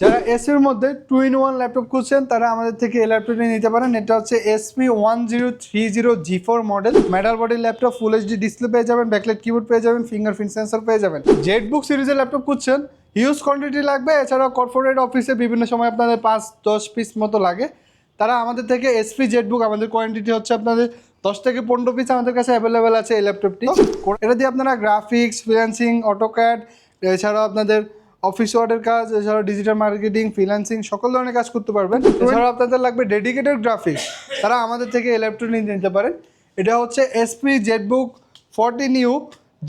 যারা এসপির মধ্যে টু ইন ওয়ান ল্যাপটপ খুঁজছেন, তারা আমাদের থেকে এই ল্যাপটপটি নিতে পারেন। এটা হচ্ছে SP one zero three zero G four model metal body laptop full HD display পেয়ে যাবেন ব্যাকলাইট কিবোর্ড পেয়ে যাবেন ফিঙ্গারপ্রিন্ট সেন্সর পেয়ে যাবেন। জেট বুক সিরিজের ল্যাপটপ খুঁজছেন হিউজ কোয়ান্টিটি লাগবে। এছাড়াও কর্পোরেট অফিসে বিভিন্ন সময় আপনাদের পাঁচ, দশ পিস মতো লাগে। তারা আমাদের থেকে এসপি জেট বুক আমাদের কোয়ান্টিটি হচ্ছে আপনাদের দশ থেকে পনেরো পিস আমাদের কাছে অ্যাভেলেবেল আছে এই ল্যাপটপটি। এটা দিয়ে আপনারা গ্রাফিক্স ফ্রিল্যান্সিং অটোক্যাড এছাড়াও আপনাদের অফিস ওয়ার্ডের কাজ, এছাড়াও ডিজিটাল মার্কেটিং ফ্রিল্যান্সিং সকল ধরনের কাজ করতে পারবেন। এছাড়াও আপনাদের লাগবে ডেডিকেটেড গ্রাফিক্স তারা আমাদের থেকে ইলেকট্রনিক নিতে পারেন। এটা হচ্ছে SP Jetbook forty new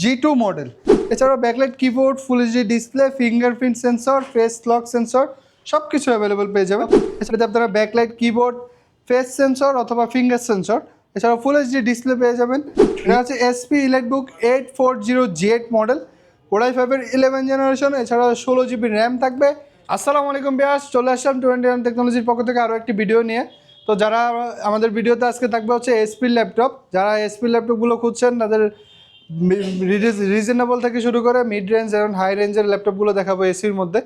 G two model এছাড়াও backlight keyboard full HD display fingerprint sensor face lock sensor সব কিছু অ্যাভেলেবল পেয়ে যাবেন। এছাড়া আপনারা ব্যাকলাইট কিবোর্ড ফেস সেন্সর অথবা ফিঙ্গার সেন্সর এছাড়াও ফুল এইচডি ডিসপ্লে পেয়ে যাবেন। এটা হচ্ছে SP electric eight four zero Z model ওড়াই ফাইভের ইলেভেন জেনারেশন এছাড়াও ষোলো জিবি র্যাম থাকবে। আসসালামু আলাইকুম বিয়াস, চলে আসলাম টোয়েন্টি ওয়ান টেকনোলজির পক্ষ থেকে আরও একটি ভিডিও নিয়ে। তো যারা আমাদের ভিডিওতে আজকে থাকবে হচ্ছে এসপি ল্যাপটপ যারা এসপি ল্যাপটপগুলো খুঁজছেন, তাদের রিজনেবল থেকে শুরু করে মিড রেঞ্জ এবং হাই রেঞ্জের ল্যাপটপগুলো দেখাবো এসির মধ্যে।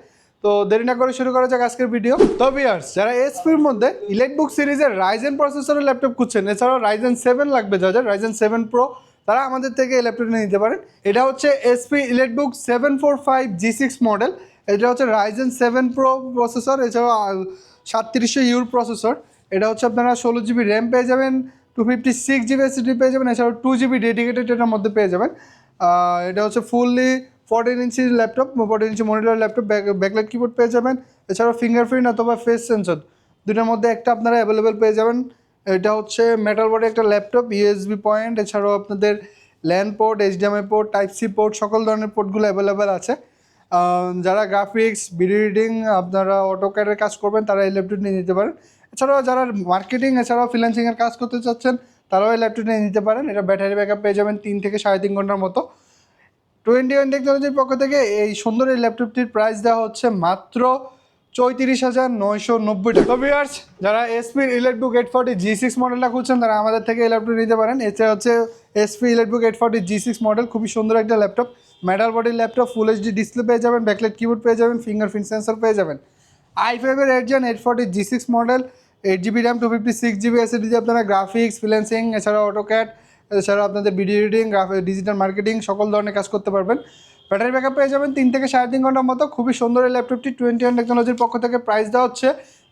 তো দেরি না করে শুরু করা যাক আজকের ভিডিও তো বিয়ার্স যারা এসপির মধ্যে ইলেকট্রিক সিরিজের রাইজেন প্রসেসরের ল্যাপটপ খুঁজছেন, এছাড়াও রাইজেন সেভেন লাগবে যাদের রাইজেন সেভেন প্রো তারা আমাদের থেকে এই ল্যাপটপটা নিতে পারেন। এটা হচ্ছে SP electric seven four five G six model এটা হচ্ছে রাইজেন সেভেন প্রো প্রসেসর এছাড়াও সাতত্রিশশো ইউর প্রসেসর এটা হচ্ছে আপনারা ষোলো জিবি র্যাম পেয়ে যাবেন two fifty six GB SSD পেয়ে যাবেন, এছাড়াও টু জিবি ডেডিকেটেড এটার মধ্যে পেয়ে যাবেন। এটা হচ্ছে fully fourteen inch laptop fourteen inch monitor laptop backlight keyboard পেয়ে যাবেন। এছাড়াও ফিঙ্গারপ্রিন্ট অথবা ফেস সেন্সর দুটোর মধ্যে একটা আপনারা অ্যাভেলেবেল পেয়ে যাবেন। এটা হচ্ছে মেটাল বডি একটা ল্যাপটপ ইউএসবি পয়েন্ট এছাড়াও আপনাদের land port HDMI port type C port সকল ধরনের পোর্টগুলো অ্যাভেলেবেল আছে। যারা গ্রাফিক্স ভিডিও এডিটিং আপনারা অটোক্যাডের কাজ করবেন, তারা এই ল্যাপটপ নিয়ে নিতে পারেন। এছাড়াও যারা মার্কেটিং এছাড়াও ফ্রিল্যান্সিংয়ের কাজ করতে চাচ্ছেন, তারাও এই ল্যাপটপ নিয়ে নিতে পারেন। এটা ব্যাটারি ব্যাকআপ পেয়ে যাবেন তিন থেকে সাড়ে তিন ঘণ্টার মতো। টোয়েন্টি ওয়ান টেকনোলজির পক্ষ থেকে এই সুন্দর এই ল্যাপটপটির প্রাইস দেওয়া হচ্ছে মাত্র চৌত্রিশ হাজার নয়শো নব্বই টাকা। ভিউয়ার্স যারা এসপির electric eight forty G six মডেলটা খুঁজছেন, তারা আমাদের থেকে ল্যাপটপ নিতে পারেন। এছাড়া হচ্ছে HP electric eight forty G six model খুবই সুন্দর একটা ল্যাপটপ মেটাল বডির ল্যাপটপ ফুল এইচডি ডিসপ্লে পেয়ে যাবেন ব্যাকলাইট কিবোর্ড পেয়ে যাবেন ফিঙ্গারপ্রিন্ট সেন্সর পেয়ে যাবেন। আই ফাইভের eight gen eight forty G six model eight GB RAM two fifty six GB SSD আপনারা গ্রাফিক্স ফ্রিল্যান্সিং এছাড়াও অটোক্যাট এছাড়াও আপনাদের ভিডিও এডিটিং ডিজিটাল মার্কেটিং সকল ধরনের কাজ করতে পারবেন। ব্যাটারি ব্যাকআপ পেয়ে যাবেন তিন থেকে সাড়ে তিন ঘণ্টার মতো। খুবই সুন্দর এই ল্যাপটপটি টোয়েন্টি ওয়ান টেকনোলজির পক্ষ থেকে প্রাইস দেওয়া হচ্ছে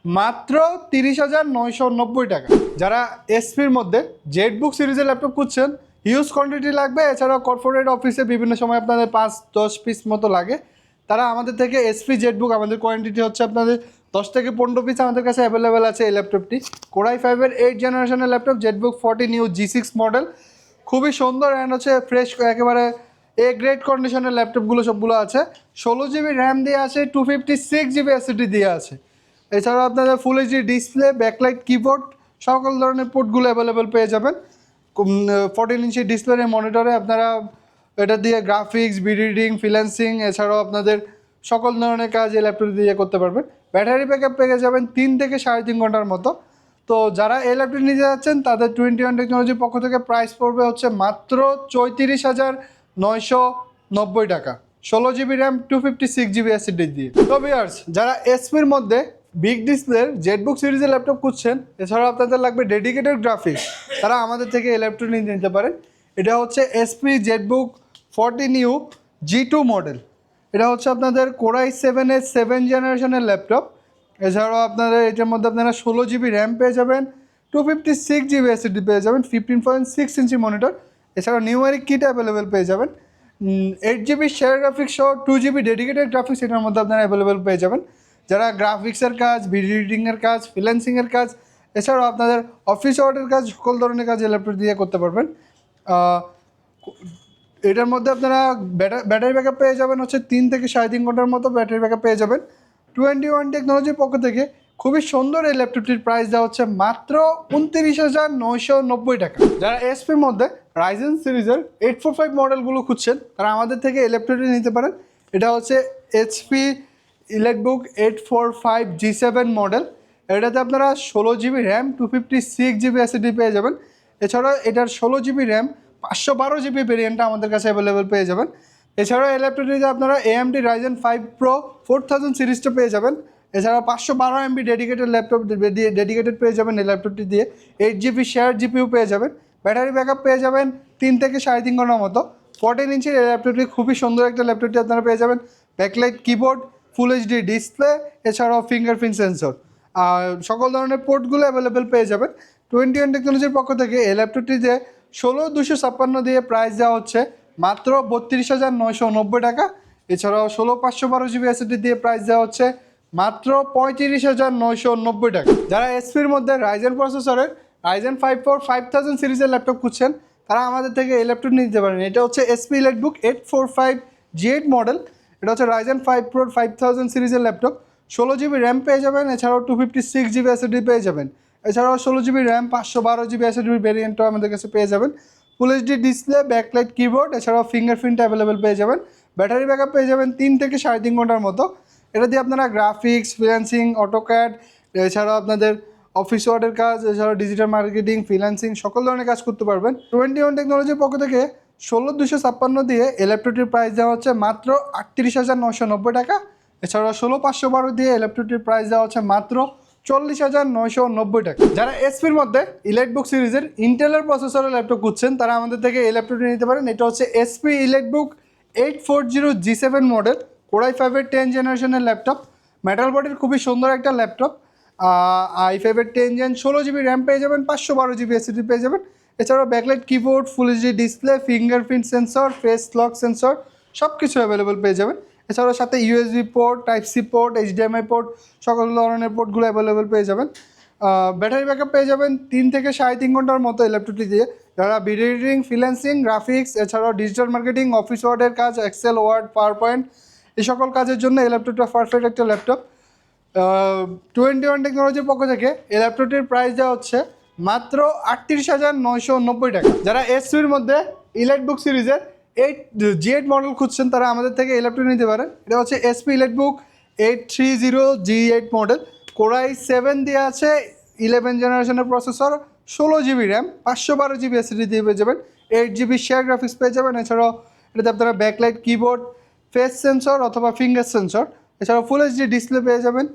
মাত্র তিরিশ হাজার নয়শো নব্বই টাকা। যারা এসপির মধ্যে জেড বুক সিরিজের ল্যাপটপ খুঁজছেন হিউজ কোয়ান্টিটি লাগবে। এছাড়াও কর্পোরেট অফিসে বিভিন্ন সময় আপনাদের পাঁচ, দশ পিস মতো লাগে। তারা আমাদের থেকে এসপি জেড বুক আমাদের কোয়ান্টিটি হচ্ছে আপনাদের দশ থেকে পনেরো পিস আমাদের কাছে অ্যাভেলেবেল আছে এই ল্যাপটপটি। কোরাই ফাইভের এইট জেনারেশনের laptop EliteBook forty new G six model খুবই সুন্দর অ্যান্ড হচ্ছে ফ্রেশ একেবারে এ গ্রেড কন্ডিশনের ল্যাপটপগুলো সবগুলো আছে। ষোলো জিবি র্যাম দিয়ে আছে two fifty six GB SSD দিয়ে আছে। এছাড়াও আপনাদের full HD display backlight keyboard সকল ধরনের পোর্টগুলো অ্যাভেলেবেল পেয়ে যাবেন। ফোরটিন ইঞ্চি ডিসপ্লে মনিটরে আপনারা এটা দিয়ে গ্রাফিক্স এডিটিং ফ্রিল্যান্সিং এছাড়াও আপনাদের সকল ধরনের কাজ এই ল্যাপটপ দিয়ে করতে পারবেন। ব্যাটারি ব্যাকআপ পেয়ে যাবেন তিন থেকে সাড়ে তিন ঘণ্টার মতো। তো যারা এই ল্যাপটপ নিতে যাচ্ছেন, তাদের টোয়েন্টি ওয়ান টেকনোলজির পক্ষ থেকে প্রাইস পড়বে হচ্ছে মাত্র চৌত্রিশ হাজার নয়শো নব্বই টাকা। ষোলো GB RAM two fifty six GB SSD দিয়ে। তো ভিউয়ার্স যারা এসপির মধ্যে বিগ ডিসপ্লের জেটবুক সিরিজের ল্যাপটপ খুঁজছেন, এছাড়াও আপনাদের লাগবে ডেডিকেটেড গ্রাফিক্স তারা আমাদের থেকে এই ল্যাপটপ নিয়ে নিতে পারেন। এটা হচ্ছে HP EliteBook forty new G two model এটা হচ্ছে আপনাদের কোরাই সেভেনের সেভেন জেনারেশনের ল্যাপটপ এছাড়াও আপনাদের এটার মধ্যে আপনারা ষোলো জিবি র্যাম পেয়ে যাবেন two fifty six GB SSD পেয়ে যাবেন fifteen point six inch monitor এছাড়াও নিউমারিক কিট অ্যাভেলেবেল পেয়ে যাবেন। এইট জিবি শেয়ার গ্রাফিক্স সহ টু জিবি ডেডিকেটেড গ্রাফিক্স এটার মধ্যে আপনারা অ্যাভেলেবেল পেয়ে যাবেন। যারা গ্রাফিক্সের কাজ ভিডিও এডিটিংয়ের কাজ ফ্রিল্যান্সিংয়ের কাজ, এছাড়াও আপনাদের অফিস ওয়ার্ডের কাজ, সকল ধরনের কাজ ল্যাপটপ দিয়ে করতে পারবেন। এটার মধ্যে আপনারা ব্যাটারি ব্যাকআপ পেয়ে যাবেন হচ্ছে তিন থেকে সাড়ে তিন ঘণ্টার মতো ব্যাটারি ব্যাকআপ পেয়ে যাবেন। টোয়েন্টি ওয়ান টেকনোলজির পক্ষ থেকে খুবই সুন্দর এই ল্যাপটপটির প্রাইস দেওয়া হচ্ছে মাত্র উনত্রিশ হাজার নয়শো নব্বই টাকা। যারা এসপির মধ্যে রাইজেন সিরিজের এইট ফোর ফাইভ মডেলগুলো খুঁজছেন, তারা আমাদের থেকে এই ল্যাপটপটি নিতে পারেন। এটা হচ্ছে HP EliteBook eight four five G seven model এটাতে আপনারা ষোলো GB RAM two fifty six GB SSD পেয়ে যাবেন। এছাড়াও এটার ষোলো জিবি র্যাম পাঁচশো বারো জিবি ভেরিয়েন্টটা আমাদের কাছে অ্যাভেলেবেল পেয়ে যাবেন। এছাড়াও এই ল্যাপটপটিতে আপনারা AMD Ryzen five pro four thousand সিরিজটা পেয়ে যাবেন। এছাড়া পাঁচশো বারো এমবি ডেডিকেটেড ল্যাপটপ দিয়ে ডেডিকেটেড পেয়ে যাবেন এই ল্যাপটপটি দিয়ে। এইট জিবি শেয়ার জিপিউ পেয়ে যাবেন। ব্যাটারি ব্যাকআপ পেয়ে যাবেন তিন থেকে সাড়ে তিন ঘণ্টার মতো। ফোরটিন ইঞ্চির এই ল্যাপটপটি খুবই সুন্দর একটা ল্যাপটপটি আপনারা পেয়ে যাবেন। Backlight keyboard full HD display এছাড়াও ফিঙ্গারপ্রিন্ট সেন্সর আর সকল ধরনের পোর্টগুলো অ্যাভেলেবেল পেয়ে যাবেন। টোয়েন্টি ওয়ান টেকনোলজির পক্ষ থেকে এই ল্যাপটপটিতে ষোলো দুশো ছাপ্পান্ন দিয়ে প্রাইস দেওয়া হচ্ছে, মাত্র বত্রিশ হাজার নয়শো নব্বই টাকা। এছাড়াও ষোলো পাঁচশো বারো জিবি এসএসডি দিয়ে প্রাইস দেওয়া হচ্ছে মাত্র পঁয়ত্রিশ হাজার নয়শো নব্বই টাকা। যারা এসপির মধ্যে রাইজেন প্রসেসরের Ryzen five four five thousand সিরিজের ল্যাপটপ খুঁজছেন, তারা আমাদের থেকে এই ল্যাপটপ নিতে পারেন। এটা হচ্ছে HP EliteBook eight four five G eight model এটা হচ্ছে Ryzen five pro five thousand সিরিজের ল্যাপটপ ষোলো জিবি র্যাম পেয়ে যাবেন, এছাড়াও two fifty six GB SSD পেয়ে যাবেন। এছাড়াও ষোলো জিবি র্যাম পাঁচশো বারো জিবি এসএসডি ভেরিয়েন্টও আমাদের কাছে পেয়ে যাবেন। Full HD display backlight keyboard এছাড়াও ফিঙ্গারপ্রিন্ট অ্যাভেলেবেল পেয়ে যাবেন। ব্যাটারি ব্যাকআপ পেয়ে যাবেন তিন থেকে সাড়ে তিন ঘণ্টার মতো। এটা দিয়ে আপনারা গ্রাফিক্স ফ্রিল্যান্সিং অটোক্যাড এছাড়াও আপনাদের অফিস ওয়ার্ডের কাজ, এছাড়াও ডিজিটাল মার্কেটিং ফ্রিল্যান্সিং সকল ধরনের কাজ করতে পারবেন। টোয়েন্টি ওয়ান টেকনোলজির পক্ষ থেকে ষোলো দুশো ছাপ্পান্ন দিয়ে এই ল্যাপটপটির প্রাইস দেওয়া হচ্ছে মাত্র আটত্রিশ হাজার নশো নব্বই টাকা। এছাড়াও ষোলো পাঁচশো বারো দিয়ে এই ল্যাপটপটির প্রাইস দেওয়া হচ্ছে মাত্র চল্লিশ হাজার নয়শো নব্বই টাকা। যারা এসপির মধ্যে ইলেকটবুক সিরিজের ইন্টেলের প্রসেসরের ল্যাপটপ খুঁজছেন, তারা আমাদের থেকে এই ল্যাপটপটি নিতে পারেন। এটা হচ্ছে HP EliteBook eight four zero G seven model core I ফাইভের টেন জেনারেশনের ল্যাপটপ মেটাল বডির খুবই সুন্দর একটা ল্যাপটপ আই ফাইভের টেন জেন ষোলো জিবি র্যাম পেয়ে যাবেন, পাঁচশো বারো জিবি এসিডি পেয়ে যাবেন। এছাড়াও backlight keyboard full HD display fingerprint sensor face lock sensor সব কিছু অ্যাভেলেবেল পেয়ে যাবেন। এছাড়াও সাথে USB port type C port HDMI port সকল ধরনের পোর্টগুলো অ্যাভেলেবেল পেয়ে যাবেন। ব্যাটারি ব্যাকআপ পেয়ে যাবেন তিন থেকে সাড়ে তিন ঘণ্টার মতো এই ল্যাপটপটি দিয়ে। যারা এডিটিং ফ্রিল্যান্সিং গ্রাফিক্স এছাড়াও ডিজিটাল মার্কেটিং অফিস ওয়ার্ডের কাজ এক্সেল ওয়ার্ড পাওয়ার পয়েন্ট এই সকল কাজের জন্য এই ল্যাপটপটা পারফেক্ট একটা ল্যাপটপ টোয়েন্টি ওয়ান টেকনোলজির পক্ষ থেকে এই ল্যাপটপটির প্রাইস দেওয়া হচ্ছে মাত্র আটত্রিশ হাজার নয়শো নব্বই টাকা। যারা এস এসপির মধ্যে ইলেট বুক সিরিজের এইট জি এইট মডেল খুঁজছেন, তারা আমাদের থেকে এই ল্যাপটপ নিতে পারেন। এটা হচ্ছে HP EliteBook eight three zero G eight model core I seven দিয়ে আছে ইলেভেন জেনারেশনের প্রসেসর ষোলো জিবি র্যাম পাঁচশো বারো জিবি এসিডি দিয়ে পেয়ে যাবেন। এইট জিবি শেয়ার গ্রাফিক্স পেয়ে যাবেন। এছাড়াও এটাতে আপনারা ব্যাকলাইট কিবোর্ড ফেস সেন্সর অথবা ফিঙ্গার সেন্সর এছাড়াও ফুল এইচডি ডিসপ্লে পেয়ে যাবেন।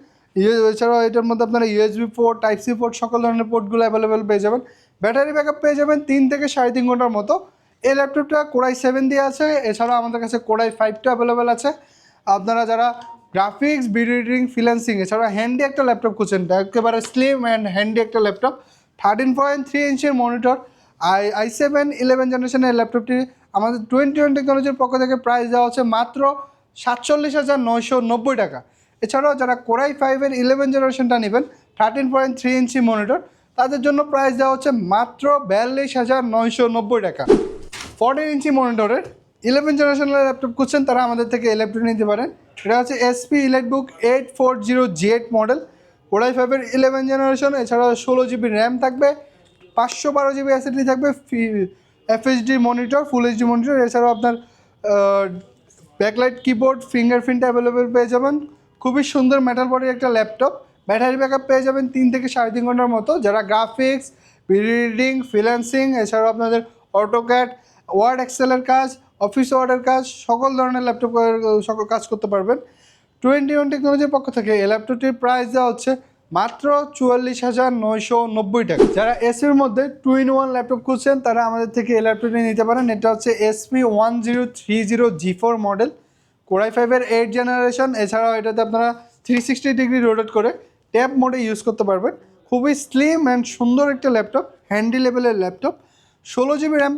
এছাড়াও এটার মধ্যে আপনারা USB port type C port সকল ধরনের পোর্টগুলো অ্যাভেলেবেল পেয়ে যাবেন। ব্যাটারি ব্যাকআপ পেয়ে যাবেন তিন থেকে সাড়ে তিন ঘণ্টার মতো। এই ল্যাপটপটা কোরাই সেভেন দিয়ে আছে, এছাড়াও আমাদের কাছে কোরাই ফাইভটা অ্যাভেলেবেল আছে। আপনারা যারা গ্রাফিক্স ভিডিও এডিটিং ফ্রিল্যান্সিং এছাড়া হ্যান্ডি একটা ল্যাপটপ খুঁজছেন, একেবারে স্লিম অ্যান্ড হ্যান্ডি একটা laptop thirteen point three ইঞ্চের monitor I I seven eleven জেনারেশনের ল্যাপটপটি আমাদের টোয়েন্টি ওয়ান টেকনোলজির পক্ষ থেকে প্রাইস দেওয়া হচ্ছে মাত্র সাতচল্লিশ হাজার নয়শো নব্বই টাকা। এছাড়াও যারা কোরাই ফাইভের ইলেভেন জেনারেশনটা নেবেন thirteen point three inch monitor তাদের জন্য প্রাইস দেওয়া হচ্ছে মাত্র বিয়াল্লিশ হাজার নয়শো নব্বই টাকা। ফোরটিন ইঞ্চি মনিটরের ইলেভেন জেনারেশনের ল্যাপটপ খুঁজছেন, তারা আমাদের থেকে এই ল্যাপটপ নিতে পারেন। এটা হচ্ছে HP EliteBook eight four zero G eight model core i ফাইভের ইলেভেন জেনারেশন এছাড়াও ষোলো জিবি র্যাম থাকবে পাঁচশো বারো জিবি এসএসডি থাকবে FSD monitor full HD monitor এছাড়াও আপনার ব্যাকলাইট কিবোর্ড ফিঙ্গারপ্রিন্ট অ্যাভেলেবেল পেয়ে যাবেন। খুবই সুন্দর মেটাল বডির একটা ল্যাপটপ ব্যাটারি ব্যাকআপ পেয়ে যাবেন তিন থেকে সাড়ে তিন ঘণ্টার মতো। যারা গ্রাফিক্স রিডিং ফ্রিল্যান্সিং এছাড়াও আপনাদের অটোক্যাট ওয়ার্ড এক্সেলের কাজ অফিস ওয়ার্ডের কাজ, সকল ধরনের ল্যাপটপ সকল কাজ করতে পারবেন। টোয়েন্টি ওয়ান টেকনোলজির পক্ষ থেকে এই ল্যাপটপটির প্রাইস দেওয়া হচ্ছে মাত্র চুয়াল্লিশ হাজার নয়শো নব্বই টাকা। যারা এসপির মধ্যে টু ইন ওয়ান ল্যাপটপ খুঁজছেন, তারা আমাদের থেকে এই ল্যাপটপটি নিতে পারেন। এটা হচ্ছে HP one zero three zero G four model core I ফাইভের এইট জেনারেশন এছাড়াও এটাতে আপনারা থ্রি সিক্সটি ডিগ্রি রোটেট করে ট্যাব মোডে ইউজ করতে পারবেন। খুবই স্লিম অ্যান্ড সুন্দর একটা ল্যাপটপ হ্যান্ডি লেভেলের ল্যাপটপ ষোলো জিবি র্যাম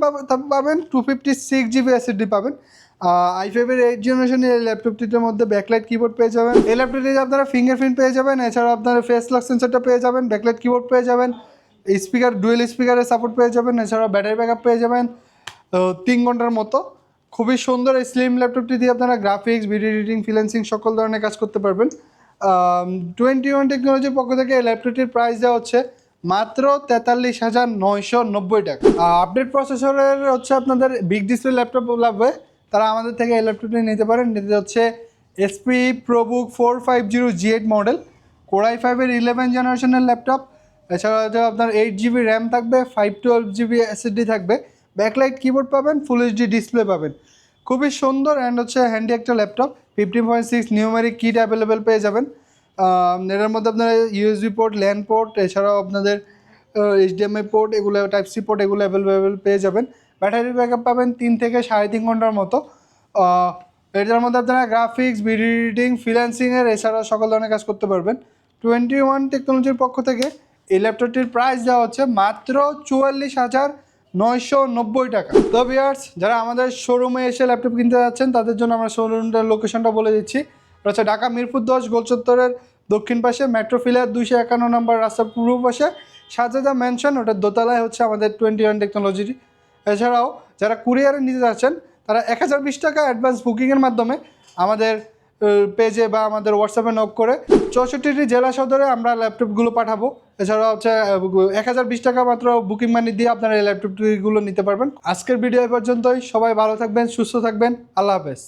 পাবেন two fifty six GB SSD পাবেন। আই ফাইভের এইট জেনারেশনের এই ল্যাপটপটির মধ্যে ব্যাকলাইট কিবোর্ড পেয়ে যাবেন। এই ল্যাপটপটিতে আপনারা ফিঙ্গারপ্রিন্ট পেয়ে যাবেন, এছাড়াও আপনারা ফেস লক সেন্সরটা পেয়ে যাবেন ব্যাকলাইট কিবোর্ড পেয়ে যাবেন স্পিকার ডুয়েল স্পিকারের সাপোর্ট পেয়ে যাবেন, এছাড়াও ব্যাটারি ব্যাকআপ পেয়ে যাবেন। তিন ঘণ্টার মতো। খুবই সুন্দর এই স্লিম ল্যাপটপটি দিয়ে আপনারা গ্রাফিক্স ভিডিও এডিটিং ফ্রিল্যান্সিং সকল ধরনের কাজ করতে পারবেন। টোয়েন্টি ওয়ান টেকনোলজির পক্ষ থেকে এই ল্যাপটপটির প্রাইস দেওয়া হচ্ছে মাত্র তেতাল্লিশ হাজার নয়শো নব্বই টাকা। আপডেট প্রসেসরের হচ্ছে আপনাদের বিগ ডিসপ্লে ল্যাপটপ লাগবে। তারা আমাদের থেকে এই ল্যাপটপটি নিতে পারেন। এটা হচ্ছে HP ProBook four five zero G eight model core I ফাইভের ইলেভেন জেনারেশনের ল্যাপটপ। এছাড়া হচ্ছে আপনার এইট জিবি র্যাম থাকবে ফাইভ টুয়েলভ জিবি এসএসডি থাকবে। ব্যাকলাইট কিবোর্ড পাবেন ফুল এইচডি ডিসপ্লে পাবেন। খুবই সুন্দর অ্যান্ড হচ্ছে হ্যান্ডি একটা laptop fifteen point six numeric kit available পেয়ে যাবেন। এটার মধ্যে আপনার ইউএসবি পোর্ট ল্যান্ড পোর্ট এছাড়াও আপনাদের এইচডিএমআই পোর্ট এগুলো টাইপ সি পোর্ট এগুলো অ্যাভেলেবেল পেয়ে যাবেন। ব্যাটারি ব্যাকআপ পাবেন তিন থেকে সাড়ে তিন ঘণ্টার মতো। এটার মধ্যে আপনারা গ্রাফিক্স ভিডিও এডিটিং ফ্রিল্যান্সিংয়ের এছাড়াও সকল ধরনের কাজ করতে পারবেন। টোয়েন্টি ওয়ান টেকনোলজির পক্ষ থেকে এই ল্যাপটপটির প্রাইস দেওয়া হচ্ছে মাত্র চুয়াল্লিশ হাজার নয়শো নব্বই টাকা। তো বিয়ার্স যারা আমাদের শোরুমে এসে ল্যাপটপ কিনতে যাচ্ছেন, তাদের জন্য আমরা শোরুমটার লোকেশনটা বলে দিচ্ছি। হচ্ছে ঢাকা মিরপুর দশ গোলচত্বরের দক্ষিণ পাশে মেট্রো ফিলার দুইশো একান্ন নম্বর রাস্তার পূর্ব পাশে, সাজাদা ম্যানশন ওটার দোতলায় হচ্ছে আমাদের টোয়েন্টি ওয়ান টেকনোলজির এছাড়াও যারা কুরিয়ারে নিতে যাচ্ছেন, তারা এক হাজার বিশ টাকা অ্যাডভান্স বুকিংয়ের মাধ্যমে আমাদের পেজে বা আমাদের হোয়াটসঅ্যাপে নক করে চৌষট্টিটি জেলা সদরে আমরা ল্যাপটপগুলো পাঠাবো। এছাড়া হচ্ছে এক হাজার বিশ টাকা মাত্র বুকিং মানি দিয়ে আপনারা এই ল্যাপটপগুলো নিতে পারবেন। আজকের ভিডিও পর্যন্তই। সবাই ভালো থাকবেন, সুস্থ থাকবেন। আল্লাহ হাফেজ।